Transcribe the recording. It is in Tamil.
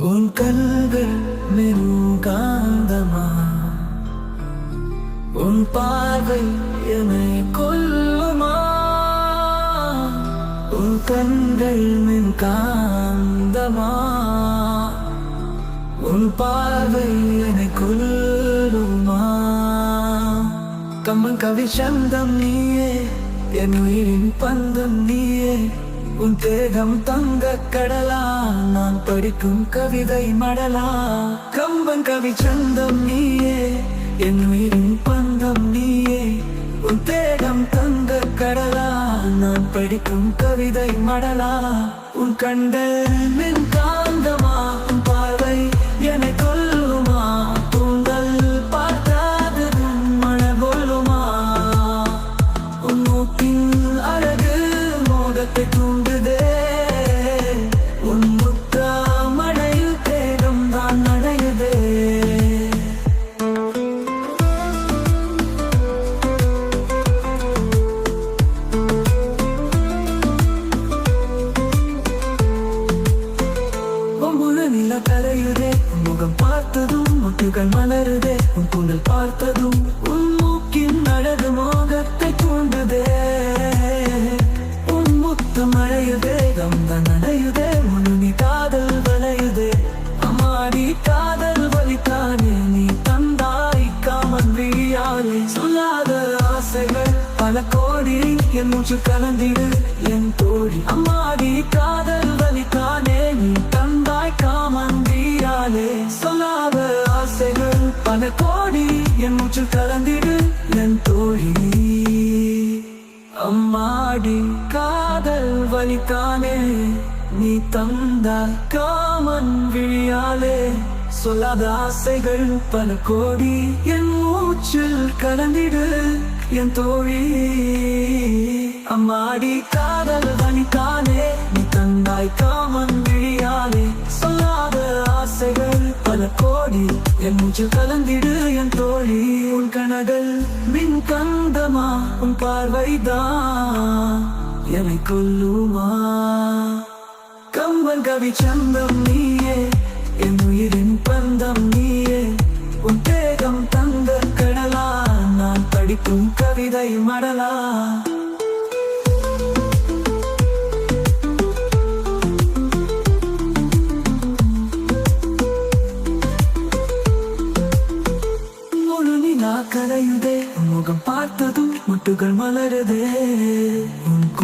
உன் கண்கள் மெருகாந்தமா உன் பார்வை என்னை கொல்லுமா? உன் கண்கள் மென்காந்தமா உன் பார்வை என்னை கொல்லுமா? கம்மன் கவி சந்தம் நீயே என் உயிரின் பந்தம் நீயே. உன் தேகம் தங்க கடலா நான் படிக்கும் கவிதை மடலா. கம்பன் கவி சந்தம் நீயே என் உயிரின் பந்தம் நீயே. உன் தேகம் தங்க கடலா நான் படிக்கும் கவிதை மடலா. உன் கண்கள் மின் கரையுதே. முகம் பார்த்ததும் முட்டுகள் மலருதே. உன் கூந்தல் பார்த்ததும் உன் மூக்கின் அழகு மோகத்தை தூண்டுதே. உன் முத்து மழையுதே கம்தான் நடையுதே முழுமி காதல் வளையுதே. அம்மாடி காதல் வலித்தானே நீ தந்தாய் காமன் விழியாலே சொல்லாத ஆசைகள் பல கோடி என் மூச்சு கலந்திடு. என் தோழி அம்மாடி காதல் ஆசைகள் கோடி என் மூச்சில் கலந்திடு என் தோழி. அம்மாடி காதல் வலித்தானே நீ தந்த காமன் விழியாலே சொல்லாத ஆசைகள் பல கோடி என் மூச்சில் கலந்திடு என் தோழி. அம்மாடி காதல் வலித்தானே நீ தந்தாய் காமன் விழியாலே சொல்லாத ஆசைகள் பல கோடி என் மூச்சில் கலந்திடு என் தோழி. உன் கனகள் மின் கந்தமா உன் பார்வைதான் என்னை கொல்லுமா? கம்பன் கவி சந்தம் நீயே என் உயிரின் பந்தம் நீயே. உன் தேகம் தங்க கடலா நான் படிக்கும் கவிதை மடலா. கரையுதே முகம் பார்த்ததும் முட்டுகள் மலருதே. உன்